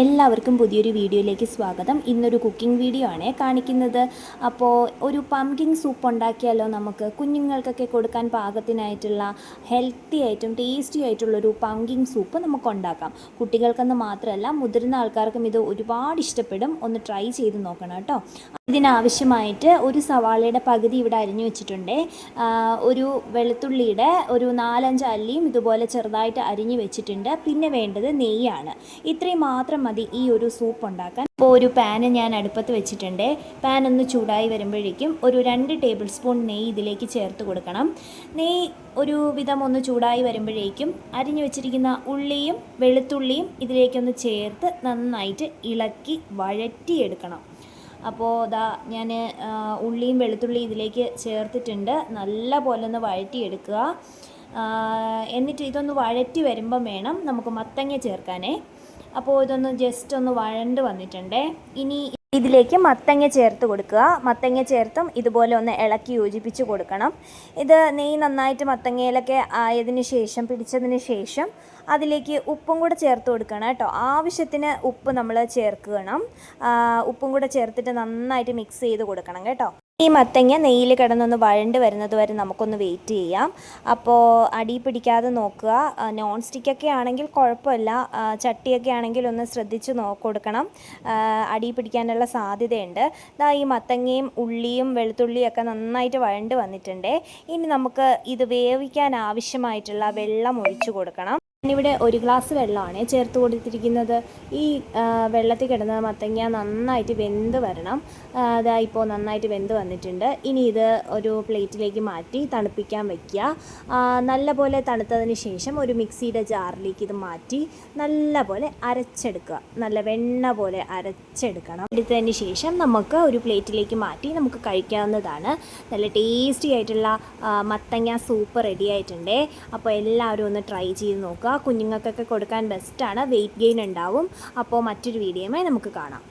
എല്ലാവർക്കും പുതിയൊരു വീഡിയോയിലേക്ക് സ്വാഗതം. ഇന്നൊരു കുക്കിംഗ് വീഡിയോ ആണ് കാണിക്കുന്നത്. അപ്പോൾ ഒരു പംകിങ് സൂപ്പ് ഉണ്ടാക്കിയാലോ നമുക്ക്? കുഞ്ഞുങ്ങൾക്കൊക്കെ കൊടുക്കാൻ പാകത്തിനായിട്ടുള്ള ഹെൽത്തി ആയിട്ടും ടേസ്റ്റി ആയിട്ടുള്ളൊരു പംകിങ് സൂപ്പ് നമുക്ക് ഉണ്ടാക്കാം. കുട്ടികൾക്കെന്ന് മാത്രമല്ല മുതിർന്ന ആൾക്കാർക്കും ഇത് ഒരുപാട് ഇഷ്ടപ്പെടും. ഒന്ന് ട്രൈ ചെയ്ത് നോക്കണം കേട്ടോ. ഇതിനാവശ്യമായിട്ട് ഒരു സവാളയുടെ പകുതി ഇവിടെ അരിഞ്ഞു വെച്ചിട്ടുണ്ട്. ഒരു വെളുത്തുള്ളിയുടെ ഒരു നാലഞ്ച് അല്ലിയും ഇതുപോലെ ചെറുതായിട്ട് അരിഞ്ഞു വെച്ചിട്ടുണ്ട്. പിന്നെ വേണ്ടത് നെയ്യാണ്. ഇത്രയും മാത്രം മതി ഈ ഒരു സൂപ്പ് ഉണ്ടാക്കാൻ. ഇപ്പോൾ ഒരു പാന് ഞാൻ അടുപ്പത്ത് വെച്ചിട്ടുണ്ട്. പാൻ ഒന്ന് ചൂടായി വരുമ്പോഴേക്കും ഒരു രണ്ട് ടേബിൾ സ്പൂൺ നെയ്യ് ഇതിലേക്ക് ചേർത്ത് കൊടുക്കണം. നെയ്യ് ഒരു വിധം ഒന്ന് ചൂടായി വരുമ്പോഴേക്കും അരിഞ്ഞു വെച്ചിരിക്കുന്ന ഉള്ളിയും വെളുത്തുള്ളിയും ഇതിലേക്കൊന്ന് ചേർത്ത് നന്നായിട്ട് ഇളക്കി വഴറ്റിയെടുക്കണം. അപ്പോൾ ഇതാ ഞാൻ ഉള്ളിയും വെളുത്തുള്ളിയും ഇതിലേക്ക് ചേർത്തിട്ടുണ്ട്. നല്ല പോലെ ഒന്ന് വഴറ്റിയെടുക്കുക. എന്നിട്ട് ഇതൊന്ന് വഴറ്റി വരുമ്പം വേണം നമുക്ക് മത്തങ്ങ ചേർക്കാനേ. അപ്പോൾ ഇതൊന്ന് ജസ്റ്റ് ഒന്ന് വഴണ്ട് വന്നിട്ടുണ്ട്. ഇനി ഇതിലേക്ക് മത്തങ്ങ ചേർത്ത് കൊടുക്കുക. മത്തങ്ങ ചേർത്തും ഇതുപോലെ ഒന്ന് ഇളക്കി യോജിപ്പിച്ച് കൊടുക്കണം. ഇത് നെയ്യ് നന്നായിട്ട് മത്തങ്ങയിലൊക്കെ ആയതിനു ശേഷം പിടിച്ചതിന് ശേഷം അതിലേക്ക് ഉപ്പും കൂടെ ചേർത്ത് കൊടുക്കണം കേട്ടോ. ആവശ്യത്തിന് ഉപ്പ് നമ്മൾ ചേർക്കണം. ഉപ്പും കൂടെ ചേർത്തിട്ട് നന്നായിട്ട് മിക്സ് ചെയ്ത് കൊടുക്കണം കേട്ടോ. ഈ മത്തങ്ങ നെയ്യിൽ കിടന്നൊന്ന് വഴണ്ട് വരുന്നത് വരെ നമുക്കൊന്ന് വെയിറ്റ് ചെയ്യാം. അപ്പോൾ അടി പിടിക്കാതെ നോക്കുക. നോൺ സ്റ്റിക്കൊക്കെ ആണെങ്കിൽ കുഴപ്പമില്ല. ചട്ടിയൊക്കെ ആണെങ്കിൽ ഒന്ന് ശ്രദ്ധിച്ച് നോ കൊടുക്കണം. അടി പിടിക്കാനുള്ള സാധ്യതയുണ്ട്. ഇതാ ഈ മത്തങ്ങയും ഉള്ളിയും വെളുത്തുള്ളിയും ഒക്കെ നന്നായിട്ട് വഴണ്ട് വന്നിട്ടുണ്ട്. ഇനി നമുക്ക് ഇത് വേവിക്കാൻ ആവശ്യമായിട്ടുള്ള വെള്ളം ഒഴിച്ചു കൊടുക്കണം. ഞാനിവിടെ ഒരു ഗ്ലാസ് വെള്ളമാണ് ചേർത്ത് കൊടുത്തിരിക്കുന്നത്. ഈ വെള്ളത്തിൽ കിടന്ന മത്തങ്ങ നന്നായിട്ട് വെന്ത് വരണം. അതാ ഇപ്പോൾ നന്നായിട്ട് വെന്ത് വന്നിട്ടുണ്ട്. ഇനി ഇത് ഒരു പ്ലേറ്റിലേക്ക് മാറ്റി തണുപ്പിക്കാൻ വയ്ക്കുക നല്ലപോലെ തണുത്തതിന് ശേഷം ഒരു മിക്സിയുടെ ജാറിലേക്ക് ഇത് മാറ്റി നല്ലപോലെ അരച്ചെടുക്കുക. നല്ല വെണ്ണ പോലെ അരച്ചെടുക്കണം. എടുത്തതിന് ശേഷം നമുക്ക് ഒരു പ്ലേറ്റിലേക്ക് മാറ്റി നമുക്ക് കഴിക്കാവുന്നതാണ്. നല്ല ടേസ്റ്റി ആയിട്ടുള്ള മത്തങ്ങ സൂപ്പ് റെഡി ആയിട്ടുണ്ട്. അപ്പോൾ എല്ലാവരും ഒന്ന് ട്രൈ ചെയ്ത് നോക്കുക. കുഞ്ഞുങ്ങൾക്കൊക്കെ കൊടുക്കാൻ ബെസ്റ്റാണ് വെയിറ്റ് ഗെയിൻ ഉണ്ടാവും. അപ്പോൾ മറ്റൊരു വീഡിയോയുമായി നമുക്ക് കാണാം.